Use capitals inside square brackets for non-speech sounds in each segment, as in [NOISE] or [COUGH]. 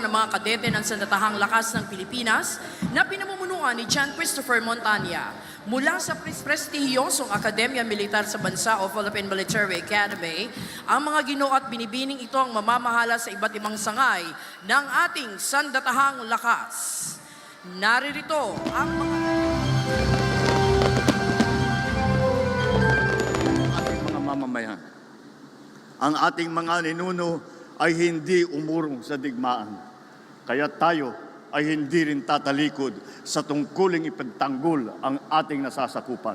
ng mga kadete ng Sandatahang Lakas ng Pilipinas na pinamumunuan ni John Christopher Montanya. Mula sa pres- prestihiyosong Akademya Militar sa Bansa o Philippine Military Academy, ang mga ginoo at binibining ito ang mamamahala sa iba't ibang sangay ng ating Sandatahang Lakas. Naririto ang mga... ating mga mamamayan. Ang ating mga ninuno ay hindi umurong sa digmaan. Kaya tayo ay hindi rin tatalikod sa tungkuling ipagtanggol ang ating nasasakupan.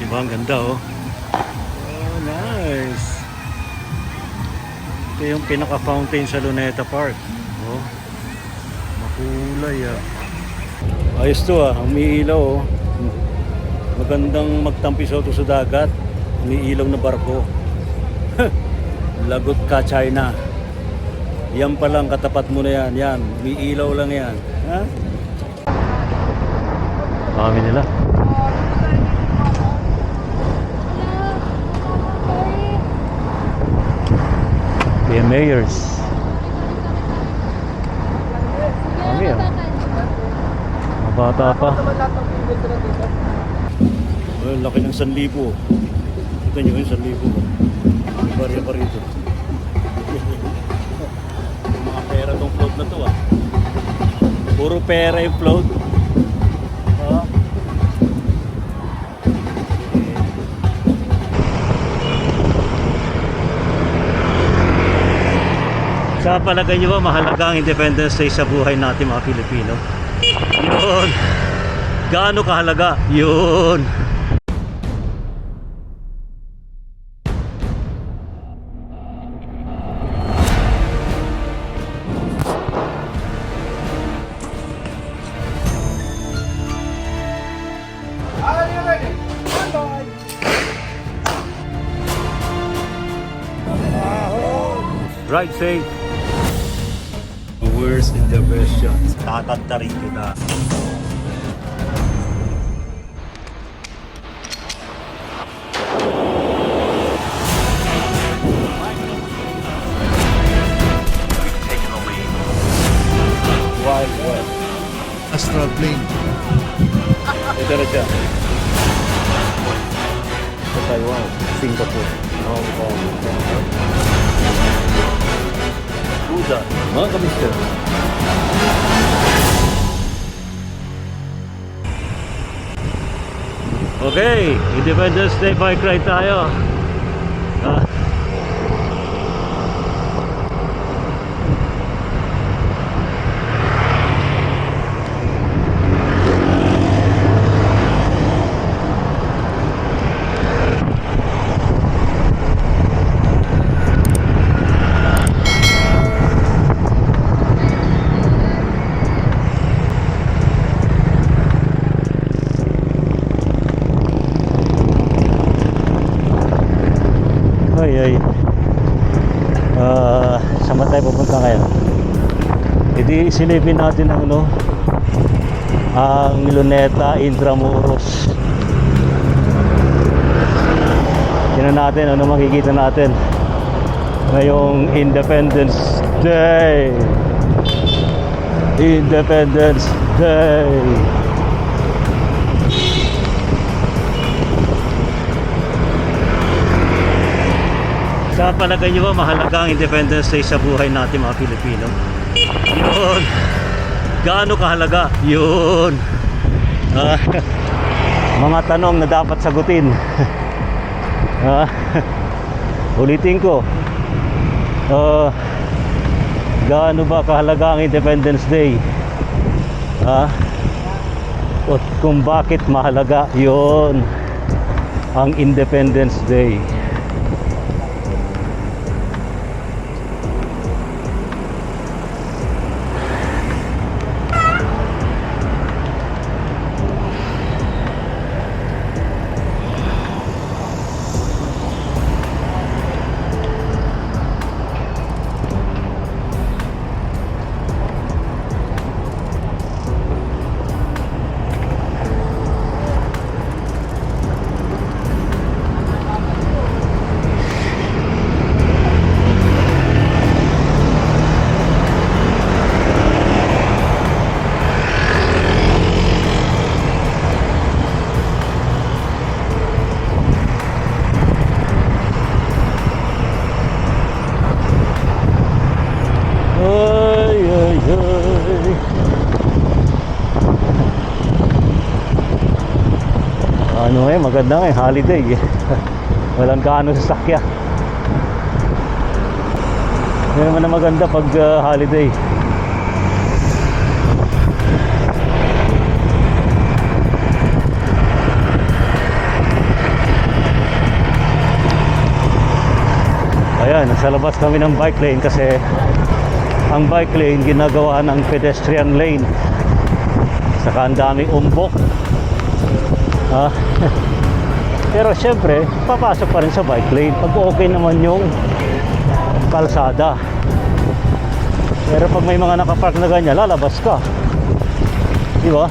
Diba ang ganda oh. Oh, nice. Ito yung pinaka-fountain sa Luneta Park. Oh. Makulay ah. Ayos to ah, umiilaw oh. Magandang magtampisaw to sa dagat. Umiilaw na barko. [LAUGHS] Lagot ka China. Yan pa lang katapat mo na yan. Yan, umiilaw lang yan. Ha? Kami nila. Kaya mayors. Kami ah. Mga bata pa. Well, laki ng 1,000. Kita nyo yung 1,000. May barya pa rito. [LAUGHS] Mga pera tong float na to ah. Puro pera yung float. Ah. Sa palagay nyo ba mahalaga ang Independence Day sa buhay natin mga Pilipino? Yun. Gaano kahalaga? Yun. Ride safe. Okay, Independence Day bike ride tayo. Ah. Ay, ay. Ah, saan ba tayo pupunta ngayon? Hindi silipin natin ang ano, ang Luneta Intramuros. Tingnan natin ano makikita natin ngayong Independence Day. Independence Day. Sa palagay nyo ba mahalaga ang Independence Day sa buhay natin mga Pilipino? Yun. Gaano kahalaga? Yun. Ah, [LAUGHS] mga tanong na dapat sagutin. [LAUGHS] Ah, [LAUGHS] ulitin ko. Ah, gaano ba kahalaga ang Independence Day? Ah, at kung bakit mahalaga yun ang Independence Day. Eh, maganda eh, holiday eh. [LAUGHS] Walang gaano sasakyan. Yan naman na maganda pag ah, holiday. Ayan, nasa labas kami ng bike lane kasi ang bike lane ginagawa ng pedestrian lane. Saka ang daming umbok. Ah. [LAUGHS] Pero syempre, papasok pa rin sa bike lane pag okay naman yung kalsada. Pero pag may mga nakapark na ganyan, lalabas ka. Di ba?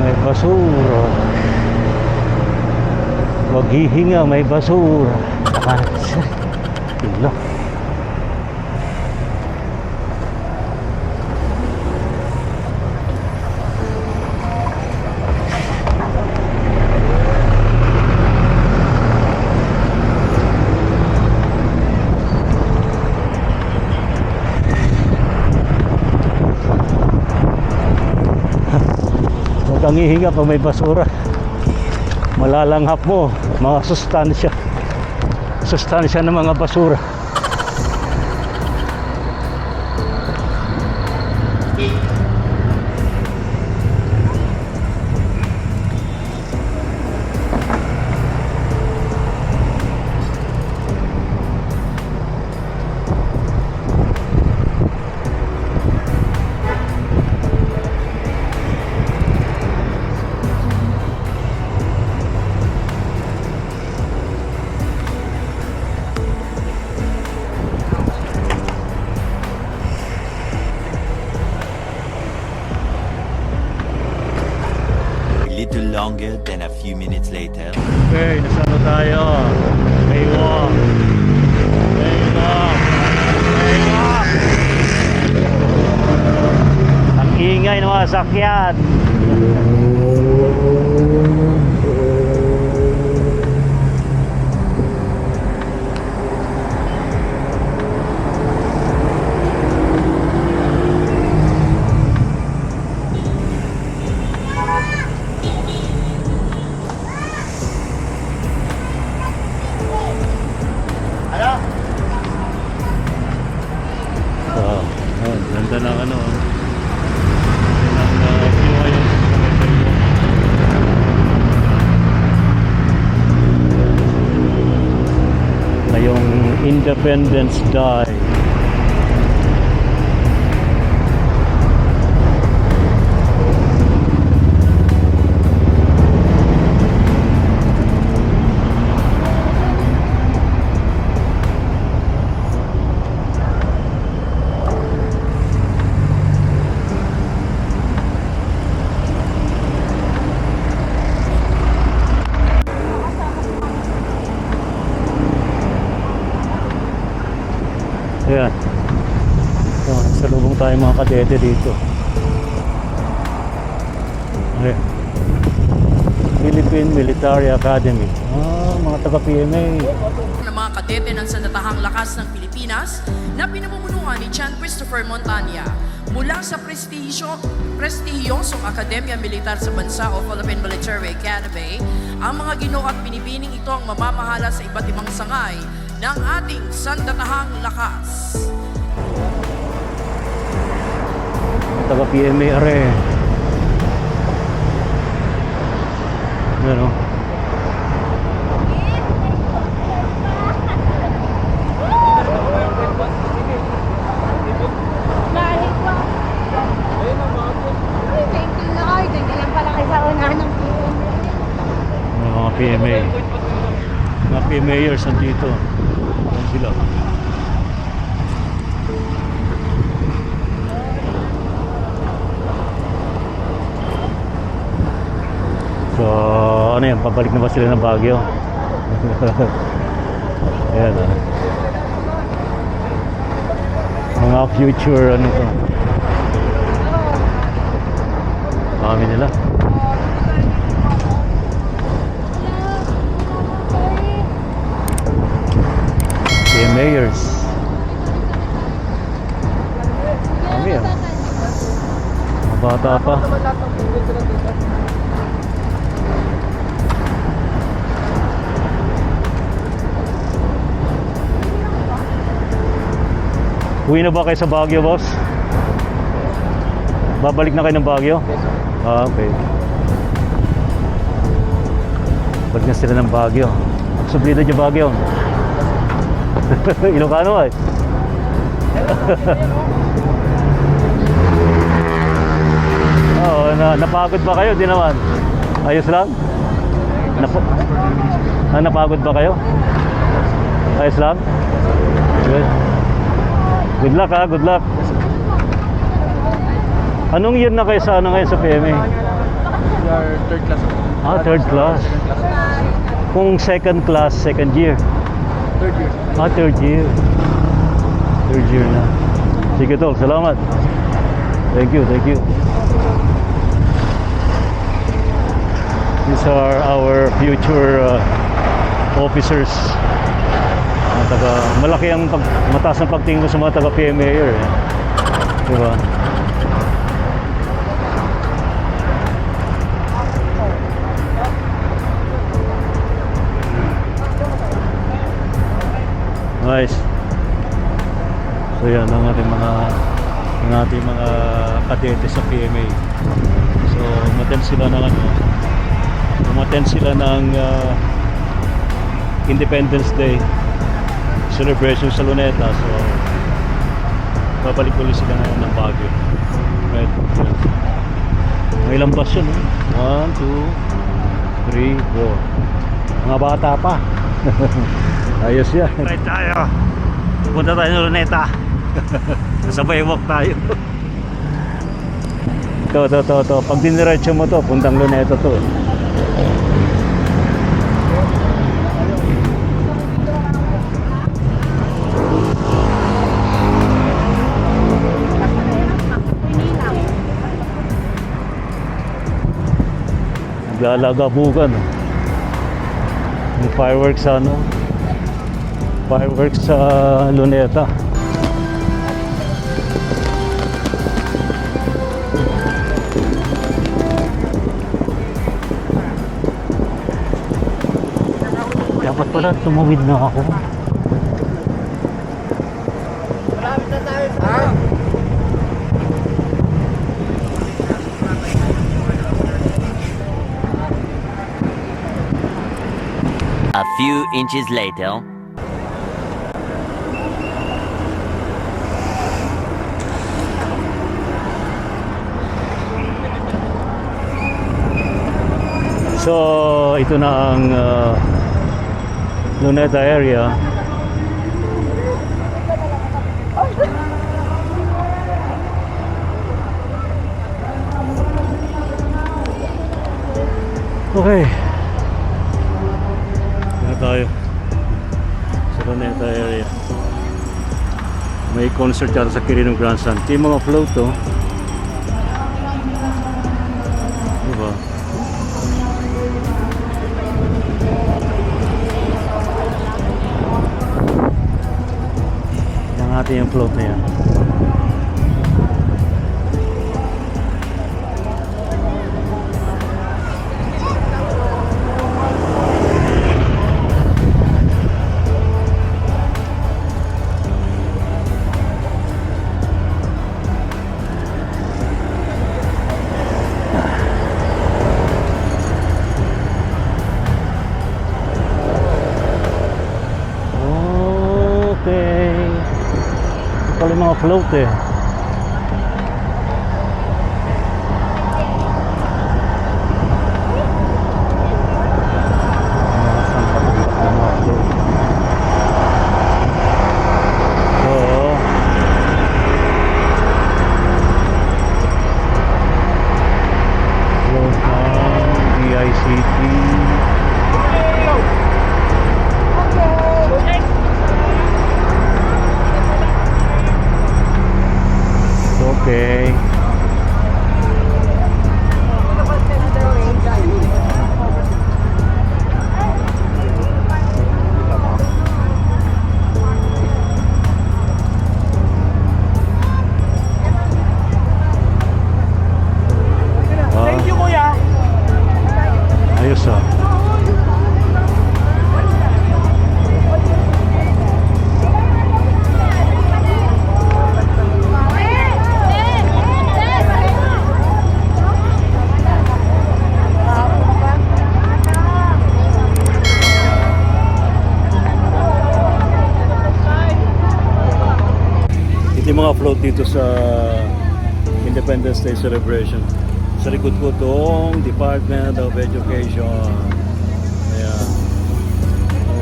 May basura. Maghihinga, may basura. Ilo. Huwag kang hihinga pag may basura. Malalanghap mo mga sustansya. Sustansya ng mga basura. Ng mga sakyan. Ah, oh, ganda ng ano. Independence Day. Kadete dito. Ayan. Philippine Military Academy. Ah, mga taga-PMA. ng mga kadete ng Sandatahang Lakas ng Pilipinas na pinamumunuan ni Chan Christopher Montanya mula sa prestisyo, prestihiyosong Akademya Militar sa Bansa o Philippine Military Academy. Ang mga ginoo at pinipining ito ang mamamahala sa iba't ibang sangay ng ating Sandatahang Lakas. Ng PMA. Mga PMA. Mga PMAers nandito. Ayan sila. Pabalik na ba sila ng Baguio? [LAUGHS] Ayan ah. Mga future ano to. Kami nila. Kaya mayors. Kami ah. Mga bata pa. Uwi na ba kayo sa Baguio, boss? Babalik na kayo ng Baguio? Ah, okay. Balik na sila ng Baguio. Sublido niyo Baguio. [LAUGHS] Ilocano ay. [LAUGHS] Oo, na, napagod ba kayo? Di naman. Ayos lang? Nap ah, napagod ba kayo? Ayos lang? Good. Good luck ha, good luck. Anong year na kayo sa ano ngayon sa PMA? We are third class. Ah, third class. Kung second class, second year. Third year. Ah, third year. Third year na. Sige tol, salamat. Thank you, thank you. These are our future uh, officers. Taga, malaki ang pag, mataas ang pagtingin ko sa mga taga PMA here. Eh. Diba? Nice. So yan ang ating mga ang ating mga kadete sa PMA. So umattend sila ng ano umattend sila ng uh, Independence Day celebration sa Luneta. So babalik ulit sila ngayon ng Baguio. Right. May ilang bus yun. Eh? One, two, three, four. Mga bata pa. [LAUGHS] Ayos yan. Right tayo. Punta tayo ng Luneta. [LAUGHS] Sabay walk tayo. Ito, ito, ito, ito. Pag diniretso mo to, puntang Luneta to. Naglalagabugan. Yung fireworks sa ano? Fireworks sa Luneta. Dapat pala tumawid na ako. A few inches later. So, ito na ang uh, Luneta area. Okay. Tayo. Sa Luneta area. May concert yata sa Quirino Grandstand. Ito yung mga float to. Diba? Yung float na yan. Ito pala yung mga float eh. Mga float dito sa Independence Day celebration. Sa likod ko itong Department of Education. Ayan.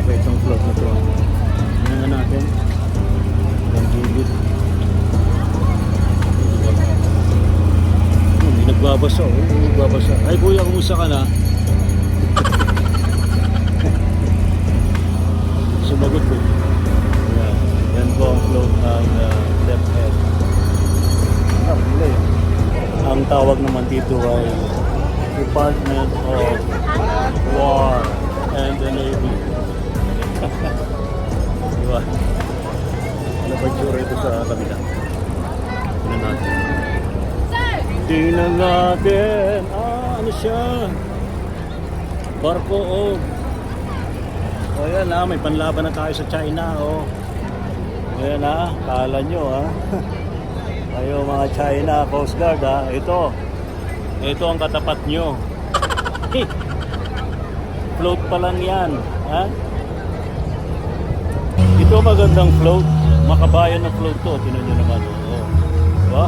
Okay itong float na to. Tingnan nga natin. Ang gilid. Oh, Hindi nagbabasa. Oh, hindi nagbabasa. Ay kuya, kumusta ka na? [LAUGHS] Sumagot ko. Ang float ng uh, left head. Ah. Ang tawag naman dito ay Department of War and the Navy. [LAUGHS] Di ba? Ano ba yung tsura ito sa kabila? Tingnan natin. Tingnan natin. Ah, ano siya? Barko, oh. O yan ah, may panlaban na tayo sa China, oh. Ayan ah, kala nyo ah. [LAUGHS] Kayo mga China Coast Guard ah, ito. Ito ang katapat nyo. [LAUGHS] float pa lang yan. Ha? Ito magandang float. Makabayan na float to. Tinan nyo naman. Oh. Diba?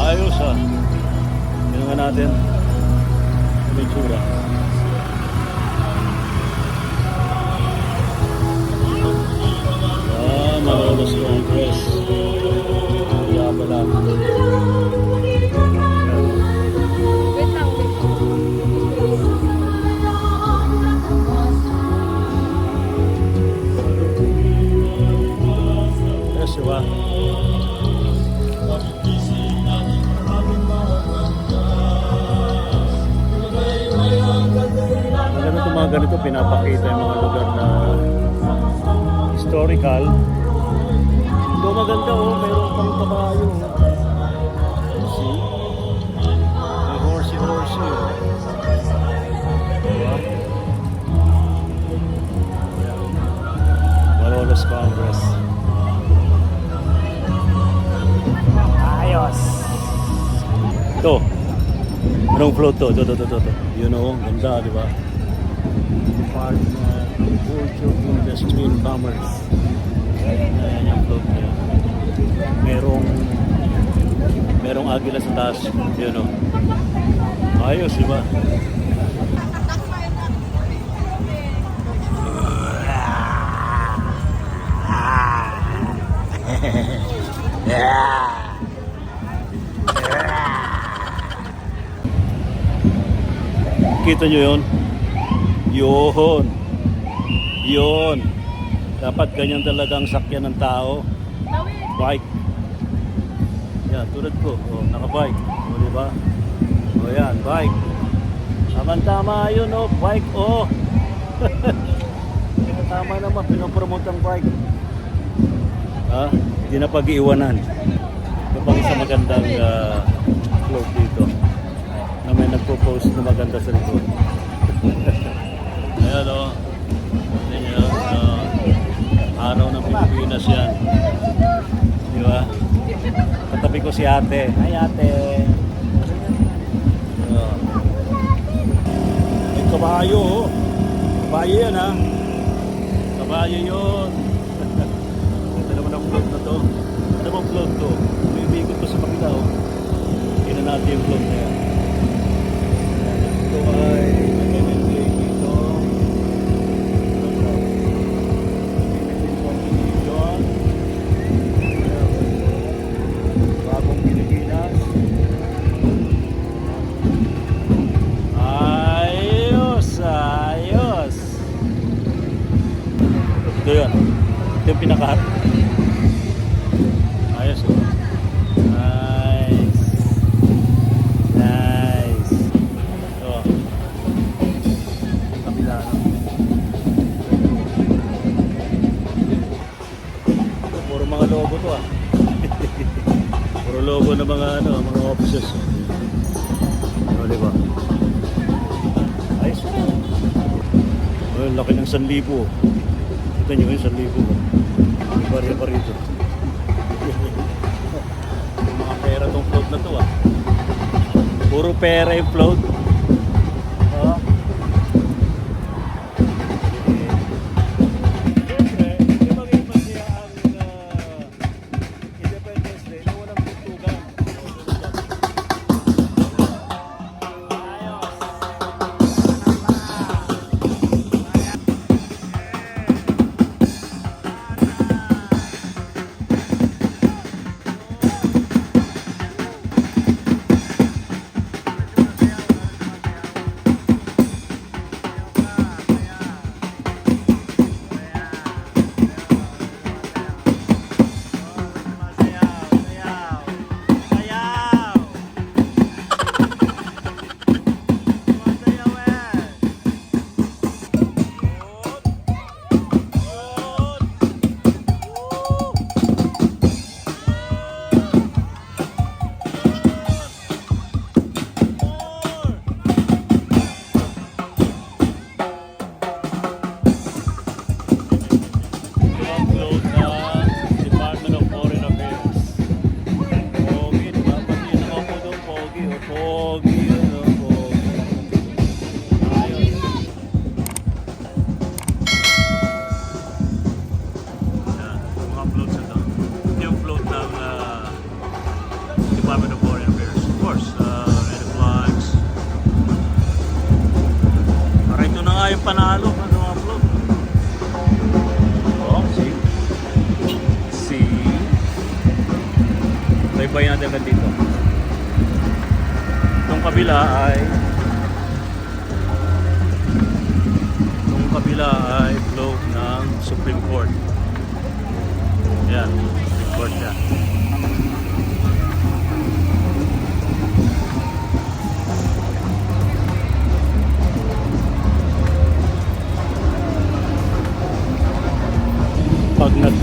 Ayos ah. Tingnan natin. May tsura. Malolos Congress. Kaya pala. Yes, diba? Maganda itong mga ganito, pinapakita yung mga lugar na historical. Ito maganda oh, mayroon pang kabayo. See? May horsey horsey. oh. Diba? Malolos Congress. Ayos! Ito. Anong float to? Ito, ito, ito, ito. Yun o, ganda, di ba? Department Culture Industry and Commerce. Ayan yung float niya. Merong merong agila sa taas. Yun o. Ayos, di ba? Kita nyo yun? Yun. Yun. Dapat ganyan talagang sakyan ng tao. Bike. Yan, tulad ko. O, naka-bike. O, di ba? O, yan, bike. Tama-tama yun, o. Bike, o. [LAUGHS] Tama naman, pinopromote ang bike. Ha? Hindi na pag-iwanan. Ito pang isa magandang uh, float dito na may nagpo-post na maganda sa likod. [LAUGHS] araw ng Pilipinas yan. Di ba? Katabi ko si ate. Hi ate. Oh. May kabayo oh. Kabayo yan ha. Kabayo yun. [LAUGHS] Ito naman ang float na to. Ano bang float to? Umiikot ko sa kapila oh. Tingnan natin yung float na yan. Ito ay Ito yun. Ito yung pinaka Ayos. oh. Nice. Nice. Ito. Kabila. no? Ito, logo to ah. [LAUGHS] Logo ng mga ano, mga offices. Ano, di ba? Ayos. Oh, laki ng 1,000. Kita nyo yung 1,000. Barya pa mga pera tong float na to ah. Puro pera yung float. dog.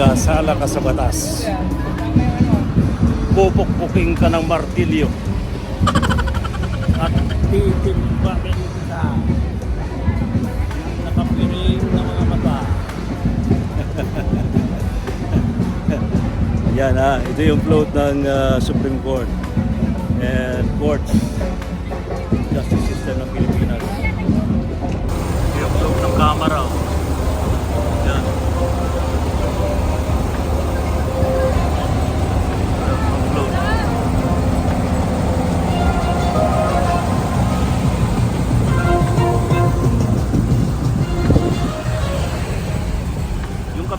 Pag nagkasala ka sa batas, pupukpuking ka ng martilyo at titimbakin ka nakapiring ng mga mata. [LAUGHS] Yan ha, ito yung float ng uh, Supreme Court and courts, justice system ng Pilipinas. Ito yung float ng Kamara. oh.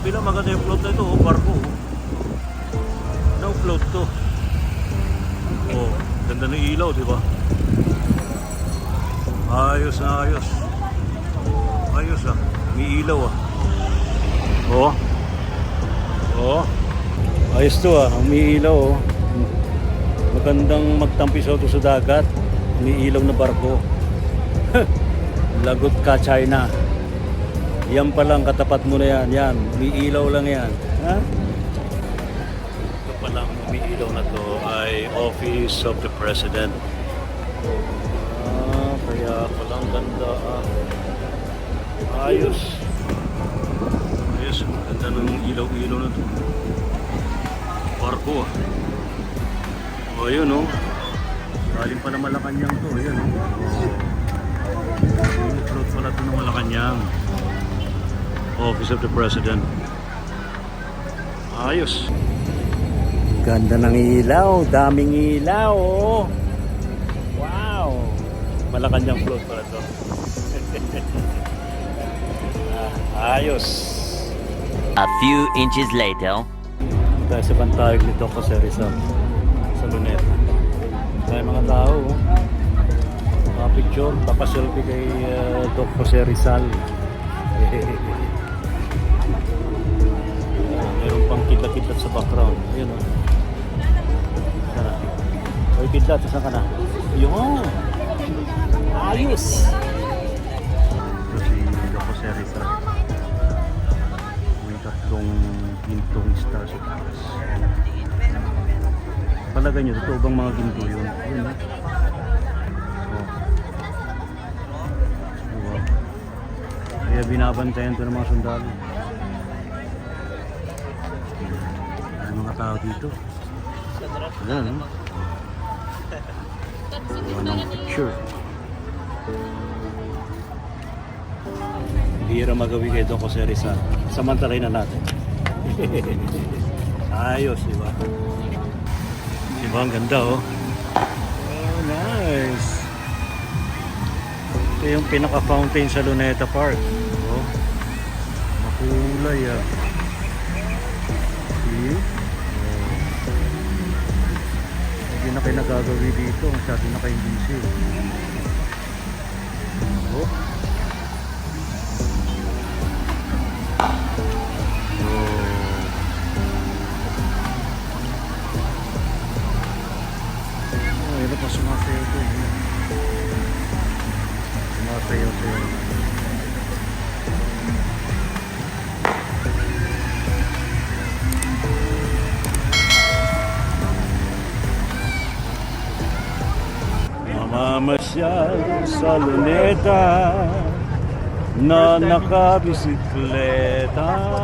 Kabila maganda yung float na ito, oh, barko. Oh. No float to. Oh, ganda ng ilaw, di ba? Ayos na ayos. Ayos ah. May ilaw ah. Oh. Oh. Ayos to ah. May ilaw oh. Magandang magtampisaw to sa dagat. May ilaw na barko. [LAUGHS] Lagot ka China. Yan pa lang katapat mo na yan. Yan. May ilaw lang yan. Ha? Ito pa lang umiilaw na to ay Office of the President. Ah, kaya palang ganda ah. Ayos. Ayos. Ganda ng ilaw-ilaw na to. Barko ah. O yun oh. Galing pa na Malacanang to. Yun oh. Float pala to ng Malacanang. Office of the President. Ayos. Ganda ng ilaw, daming ilaw. oh. Wow. Malacanang float pala to. [LAUGHS] Ah, Ayos. A few inches later. Dahil sa bantayog nito ko sa Rizal. Sa Luneta. Kaya mga tao, oh. mga picture, papaselfie kay uh, Doc Jose Rizal. [LAUGHS] kidlat-kidlat sa background. Ayun o. Sana. Oy, kidlat, saan ka na? Yun! Ayos! Ito si Doc Jose Rizal. May tatlong gintong star sa taas. Palagay nyo, totoo bang mga ginto yun? Yun. Oh. Kaya binabantayan to ng mga sundalo. Ay, mga tao dito. Ayan, no? Gawa ng picture. Bihira magawi kay Don Jose Rizal. Samantalay na natin. [LAUGHS] Ayos, di ba? Di ba? Ang ganda, oh. Oh, nice. Ito yung pinaka-fountain sa Luneta Park. Oh. Makulay, ah. Kayo nagagawi dito. Masyado na kayong busy. Oh, sa luneta na nakabisikleta